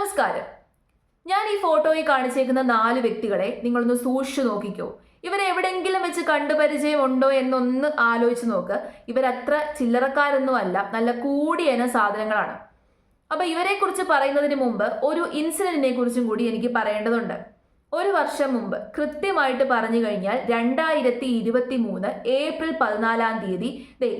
നമസ്കാരം. ഞാൻ ഈ ഫോട്ടോയിൽ കാണിച്ചേക്കുന്ന നാല് വ്യക്തികളെ നിങ്ങളൊന്ന് സൂക്ഷിച്ചു നോക്കിക്കോ. ഇവരെ എവിടെയെങ്കിലും വെച്ച് കണ്ടുപരിചയം ഉണ്ടോ എന്നൊന്ന് ആലോചിച്ച് നോക്ക്. ഇവരത്ര ചില്ലറക്കാരൊന്നും അല്ല നല്ല കൂടിയന സാധനങ്ങളാണ്. അപ്പൊ ഇവരെ കുറിച്ച് പറയുന്നതിന് മുമ്പ് ഒരു ഇൻസിഡന്റിനെ കുറിച്ചും കൂടി എനിക്ക് പറയേണ്ടതുണ്ട്. ഒരു വർഷം മുമ്പ് കൃത്യമായിട്ട് പറഞ്ഞു കഴിഞ്ഞാൽ രണ്ടായിരത്തി ഇരുപത്തി മൂന്ന് ഏപ്രിൽ പതിനാലാം തീയതി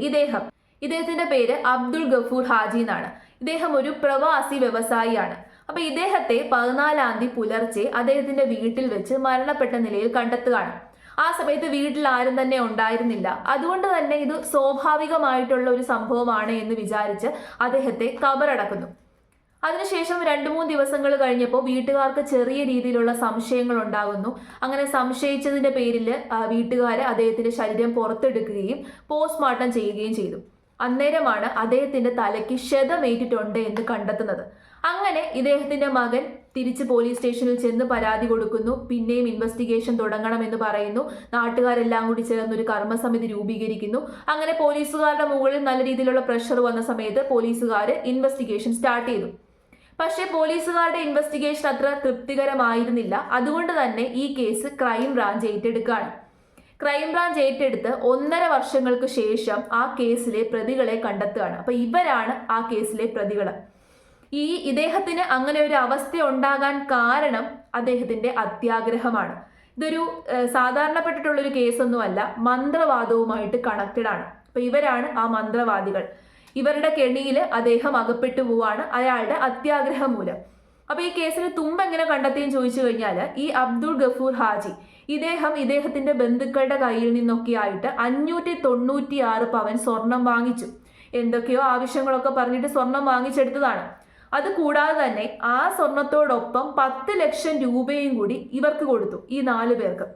ഇദ്ദേഹം ഇദ്ദേഹത്തിന്റെ പേര് അബ്ദുൾ ഗഫൂർ ഹാജി എന്നാണ്. ഇദ്ദേഹം ഒരു പ്രവാസി വ്യവസായിയാണ്. അപ്പൊ ഇദ്ദേഹത്തെ പതിനാലാം തീയതി പുലർച്ചെ അദ്ദേഹത്തിന്റെ വീട്ടിൽ വെച്ച് മരണപ്പെട്ട നിലയിൽ കണ്ടെത്തുകയാണ്. ആ സമയത്ത് വീട്ടിൽ ആരും തന്നെ ഉണ്ടായിരുന്നില്ല. അതുകൊണ്ട് തന്നെ ഇത് സ്വാഭാവികമായിട്ടുള്ള ഒരു സംഭവമാണ് എന്ന് വിചാരിച്ച് അദ്ദേഹത്തെ കബറടക്കുന്നു. അതിനുശേഷം രണ്ടു മൂന്ന് ദിവസങ്ങൾ കഴിഞ്ഞപ്പോൾ വീട്ടുകാർക്ക് ചെറിയ രീതിയിലുള്ള സംശയങ്ങൾ ഉണ്ടാകുന്നു. അങ്ങനെ സംശയിച്ചതിന്റെ പേരിൽ വീട്ടുകാർ അദ്ദേഹത്തിന്റെ ശരീരം പുറത്തെടുക്കുകയും പോസ്റ്റ്മോർട്ടം ചെയ്യുകയും ചെയ്തു. അന്നേരമാണ് അദ്ദേഹത്തിന്റെ തലയ്ക്ക് ക്ഷതമേറ്റിട്ടുണ്ട് എന്ന് കണ്ടെത്തുന്നത്. അങ്ങനെ ഇദ്ദേഹത്തിന്റെ മകൻ തിരിച്ച് പോലീസ് സ്റ്റേഷനിൽ ചെന്ന് പരാതി കൊടുക്കുന്നു. പിന്നെയും ഇൻവെസ്റ്റിഗേഷൻ തുടങ്ങണമെന്ന് പറയുന്നു. നാട്ടുകാരെല്ലാം കൂടി ചേർന്ന് ഒരു കർമ്മസമിതി രൂപീകരിക്കുന്നു. അങ്ങനെ പോലീസുകാരുടെ മുകളിൽ നല്ല രീതിയിലുള്ള പ്രഷർ വന്ന സമയത്ത് പോലീസുകാർ ഇൻവെസ്റ്റിഗേഷൻ സ്റ്റാർട്ട് ചെയ്തു. പക്ഷേ പോലീസുകാരുടെ ഇൻവെസ്റ്റിഗേഷൻ അത്ര തൃപ്തികരമായിരുന്നില്ല. അതുകൊണ്ട് തന്നെ ഈ കേസ് ക്രൈം ബ്രാഞ്ച് ഏറ്റെടുക്കുകയാണ്. ക്രൈംബ്രാഞ്ച് ഏറ്റെടുത്ത് ഒന്നര വർഷങ്ങൾക്ക് ശേഷം ആ കേസിലെ പ്രതികളെ കണ്ടെത്തുകയാണ്. അപ്പൊ ഇവരാണ് ആ കേസിലെ പ്രതികൾ. ഈ ഇദ്ദേഹത്തിന് അങ്ങനെ ഒരു അവസ്ഥ ഉണ്ടാകാൻ കാരണം അദ്ദേഹത്തിന്റെ അത്യാഗ്രഹമാണ്. ഇതൊരു സാധാരണപ്പെട്ടിട്ടുള്ള ഒരു കേസൊന്നുമല്ല മന്ത്രവാദവുമായിട്ട് കണക്റ്റഡ് ആണ്. അപ്പൊ ഇവരാണ് ആ മന്ത്രവാദികൾ. ഇവരുടെ കെണിയിൽ അദ്ദേഹം അകപ്പെട്ടു പോവാണ്. അയാളുടെ അത്യാഗ്രഹം മൂലം. അപ്പൊ ഈ കേസിന് തുമ്പ് എങ്ങനെ കണ്ടെത്തിയെന്ന് ചോദിച്ചു കഴിഞ്ഞാൽ ഈ അബ്ദുൾ ഗഫൂർ ഹാജി ഇദ്ദേഹം ഇദ്ദേഹത്തിന്റെ ബന്ധുക്കളുടെ കയ്യിൽ നിന്നൊക്കെ ആയിട്ട് അഞ്ഞൂറ്റി തൊണ്ണൂറ്റി ആറ് പവൻ സ്വർണം വാങ്ങിച്ചു. എന്തൊക്കെയോ ആവശ്യങ്ങളൊക്കെ പറഞ്ഞിട്ട് സ്വർണം വാങ്ങിച്ചെടുത്തതാണ്. അത് കൂടാതെ തന്നെ ആ സ്വർണത്തോടൊപ്പം പത്ത് ലക്ഷം രൂപയും കൂടി ഇവർക്ക് കൊടുത്തു ഈ നാല് പേർക്ക്.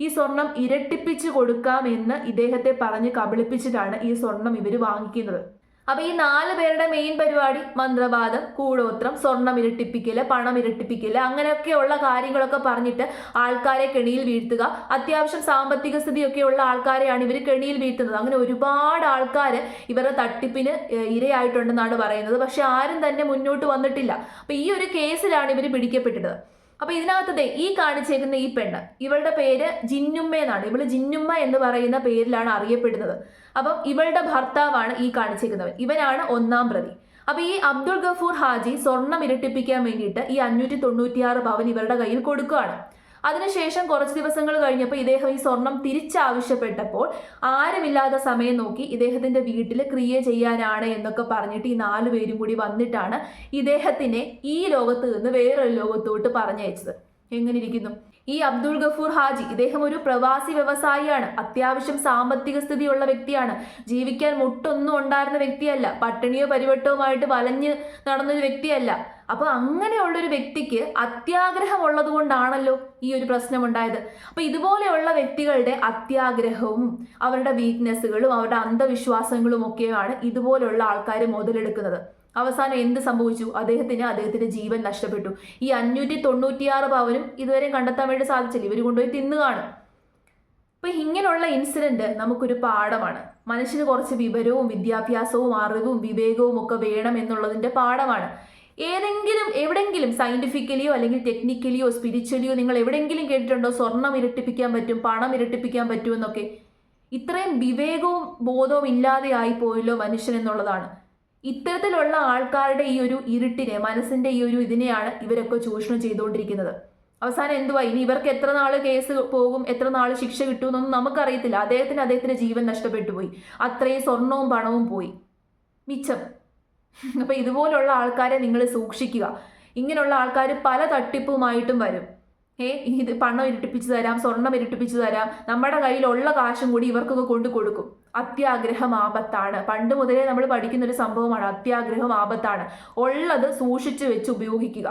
ഈ സ്വർണം ഇരട്ടിപ്പിച്ച് കൊടുക്കാമെന്ന് ഇദ്ദേഹത്തെ പറഞ്ഞ് കബളിപ്പിച്ചിട്ടാണ് ഈ സ്വർണം ഇവർ വാങ്ങിക്കുന്നത്. അപ്പൊ ഈ നാല് പേരുടെ മെയിൻ പരിപാടി മന്ത്രവാദം കൂടോത്രം സ്വർണം ഇരട്ടിപ്പിക്കൽ പണം ഇരട്ടിപ്പിക്കൽ അങ്ങനെയൊക്കെയുള്ള കാര്യങ്ങളൊക്കെ പറഞ്ഞിട്ട് ആൾക്കാരെ കെണിയിൽ വീഴ്ത്തുക. അത്യാവശ്യം സാമ്പത്തിക സ്ഥിതിയൊക്കെ ഉള്ള ആൾക്കാരെയാണ് ഇവർ കെണിയിൽ വീഴ്ത്തുന്നത്. അങ്ങനെ ഒരുപാട് ആൾക്കാർ ഇവരുടെ തട്ടിപ്പിന് ഇരയായിട്ടുണ്ടെന്നാണ് പറയുന്നത്. പക്ഷെ ആരും തന്നെ മുന്നോട്ട് വന്നിട്ടില്ല. അപ്പൊ ഈ ഒരു കേസിലാണ് ഇവർ പിടിക്കപ്പെട്ടത്. അപ്പൊ ഇതിനകത്തത് ഈ കാണിച്ചേക്കുന്ന ഈ പെണ്ണ് ഇവളുടെ പേര് ജിന്നുമ്മ എന്നാണ്. ഇവൾ ജിന്നുമ്മ എന്ന് പറയുന്ന പേരിലാണ് അറിയപ്പെടുന്നത്. അപ്പം ഇവളുടെ ഭർത്താവാണ് ഈ കാണിച്ചേക്കുന്നവൻ ഇവനാണ് ഒന്നാം പ്രതി. അപ്പൊ ഈ അബ്ദുൾ ഗഫൂർ ഹാജി സ്വർണം ഇരട്ടിപ്പിക്കാൻ വേണ്ടിയിട്ട് ഈ അഞ്ഞൂറ്റി തൊണ്ണൂറ്റിയാറ് പവൻ ഇവരുടെ കയ്യിൽ കൊടുക്കുകയാണ്. അതിനുശേഷം കുറച്ച് ദിവസങ്ങൾ കഴിഞ്ഞപ്പോൾ ഇദ്ദേഹം ഈ സ്വർണം തിരിച്ചാവശ്യപ്പെട്ടപ്പോൾ ആരുമില്ലാത്ത സമയം നോക്കി ഇദ്ദേഹത്തിന്റെ വീട്ടിൽ ക്രിയ ചെയ്യാനാണ് എന്നൊക്കെ പറഞ്ഞിട്ട് ഈ നാലു പേരും കൂടി വന്നിട്ടാണ് ഇദ്ദേഹത്തിനെ ഈ ലോകത്ത് നിന്ന് വേറൊരു ലോകത്തോട്ട് പറഞ്ഞയച്ചത്. എങ്ങനെ ഇരിക്കുന്നു ഈ അബ്ദുൾ ഗഫൂർ ഹാജി ഇദ്ദേഹം ഒരു പ്രവാസി വ്യവസായിയാണ്. അത്യാവശ്യം സാമ്പത്തിക സ്ഥിതിയുള്ള വ്യക്തിയാണ്. ജീവിക്കാൻ മുട്ടൊന്നും ഉണ്ടായിരുന്ന വ്യക്തിയല്ല. പട്ടിണിയോ പരിവട്ടവുമായിട്ട് വലഞ്ഞ് നടന്നൊരു വ്യക്തിയല്ല. അപ്പൊ അങ്ങനെയുള്ളൊരു വ്യക്തിക്ക് അത്യാഗ്രഹം ഉള്ളത് കൊണ്ടാണല്ലോ ഈ ഒരു പ്രശ്നം ഉണ്ടായത് അപ്പൊ ഇതുപോലെയുള്ള വ്യക്തികളുടെ അത്യാഗ്രഹവും അവരുടെ വീക്ക്നെസ്സുകളും അവരുടെ അന്ധവിശ്വാസങ്ങളും ഒക്കെയാണ് ഇതുപോലെയുള്ള ആൾക്കാർ മുതലെടുക്കുന്നത്. അവസാനം എന്ത് സംഭവിച്ചു? അദ്ദേഹത്തിന് അദ്ദേഹത്തിന്റെ ജീവൻ നഷ്ടപ്പെട്ടു. ഈ അഞ്ഞൂറ്റി തൊണ്ണൂറ്റിയാറ് പവനും ഇതുവരെ കണ്ടെത്താൻ വേണ്ടി സാധിച്ചില്ല. ഇവർ കൊണ്ടുപോയി തിന്നുകയാണ് അപ്പൊ ഇങ്ങനെയുള്ള ഇൻസിഡന്റ് നമുക്കൊരു പാഠമാണ്. മനുഷ്യന് കുറച്ച് വിവരവും വിദ്യാഭ്യാസവും അറിവും വിവേകവും ഒക്കെ വേണം എന്നുള്ളതിന്റെ പാഠമാണ്. ഏതെങ്കിലും എവിടെങ്കിലും സയന്റിഫിക്കലിയോ അല്ലെങ്കിൽ ടെക്നിക്കലിയോ സ്പിരിച്വലിയോ നിങ്ങൾ എവിടെങ്കിലും കേട്ടിട്ടുണ്ടോ? സ്വർണം ഇരട്ടിപ്പിക്കാൻ പറ്റും പണം ഇരട്ടിപ്പിക്കാൻ പറ്റുമെന്നൊക്കെ ഇത്രയും വിവേകവും ബോധവും ഇല്ലാതെ ആയി പോയല്ലോ മനുഷ്യൻ എന്നുള്ളതാണ്. ഇത്തരത്തിലുള്ള ആൾക്കാരുടെ ഈ ഒരു ഇരുട്ടിനെ മനസ്സിന്റെ ഈ ഒരു ഇതിനെയാണ് ഇവരൊക്കെ ചൂഷണം ചെയ്തുകൊണ്ടിരിക്കുന്നത്. അവസാനം എന്തുവാ ഇനി ഇവർക്ക് എത്ര നാൾ കേസ് പോകും? എത്ര നാൾ ശിക്ഷ കിട്ടുമെന്നൊന്നും നമുക്കറിയത്തില്ല. അദ്ദേഹത്തിന് അദ്ദേഹത്തിന്റെ ജീവൻ നഷ്ടപ്പെട്ടു പോയി അത്രയും സ്വർണവും പണവും പോയി. മിച്ചം. അപ്പൊ ഇതുപോലുള്ള ആൾക്കാരെ നിങ്ങൾ സൂക്ഷിക്കുക. ഇങ്ങനെയുള്ള ആൾക്കാർ പല തട്ടിപ്പുമായിട്ടും വരും. ഏ ഇത് പണം ഇരുട്ടിപ്പിച്ചു തരാം സ്വർണം ഇരുട്ടിപ്പിച്ചു തരാം നമ്മുടെ കയ്യിലുള്ള കാശും കൂടി ഇവർക്കൊക്കെ കൊണ്ടു കൊടുക്കും. അത്യാഗ്രഹം ആപത്താണ്. പണ്ട് മുതലേ നമ്മൾ പഠിക്കുന്ന ഒരു സംഭവമാണ് അത്യാഗ്രഹം ആപത്താണ്. ഉള്ളത് സൂക്ഷിച്ച് വെച്ച് ഉപയോഗിക്കുക.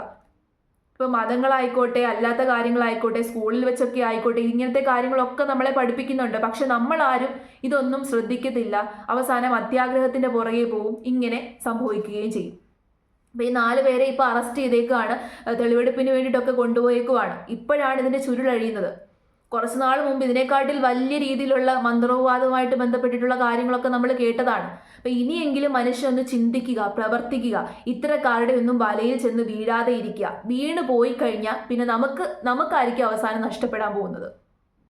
ഇപ്പൊ മതങ്ങളായിക്കോട്ടെ അല്ലാത്ത കാര്യങ്ങളായിക്കോട്ടെ സ്കൂളിൽ വെച്ചൊക്കെ ആയിക്കോട്ടെ ഇങ്ങനത്തെ കാര്യങ്ങളൊക്കെ നമ്മളെ പഠിപ്പിക്കുന്നുണ്ട്. പക്ഷെ ആരും ഇതൊന്നും ശ്രദ്ധിക്കത്തില്ല. അവസാനം അത്യാഗ്രഹത്തിന്റെ പുറകെ പോവും ഇങ്ങനെ സംഭവിക്കുകയും ചെയ്യും. അപ്പൊ ഈ നാല് പേരെ ഇപ്പോൾ അറസ്റ്റ് ചെയ്തേക്കുവാണ്. തെളിവെടുപ്പിന് വേണ്ടിയിട്ടൊക്കെ കൊണ്ടുപോയേക്കുവാണ്. ഇപ്പോഴാണ് ഇതിന്റെ ചുരുളഴിയുന്നത് കുറച്ച് നാൾ മുമ്പ് ഇതിനെക്കാട്ടിൽ വലിയ രീതിയിലുള്ള മന്ത്രവാദവുമായിട്ട് ബന്ധപ്പെട്ടിട്ടുള്ള കാര്യങ്ങളൊക്കെ നമ്മൾ കേട്ടതാണ്. അപ്പൊ ഇനിയെങ്കിലും മനുഷ്യൻ ഒന്ന് ചിന്തിക്കുക പ്രവർത്തിക്കുക. ഇത്തരക്കാരുടെ ഒന്നും വലയിൽ ചെന്ന് വീഴാതെ ഇരിക്കുക. വീണ് പോയി കഴിഞ്ഞാൽ പിന്നെ നമുക്ക് നമുക്കായിരിക്കും അവസാനം നഷ്ടപ്പെടാൻ പോകുന്നത്.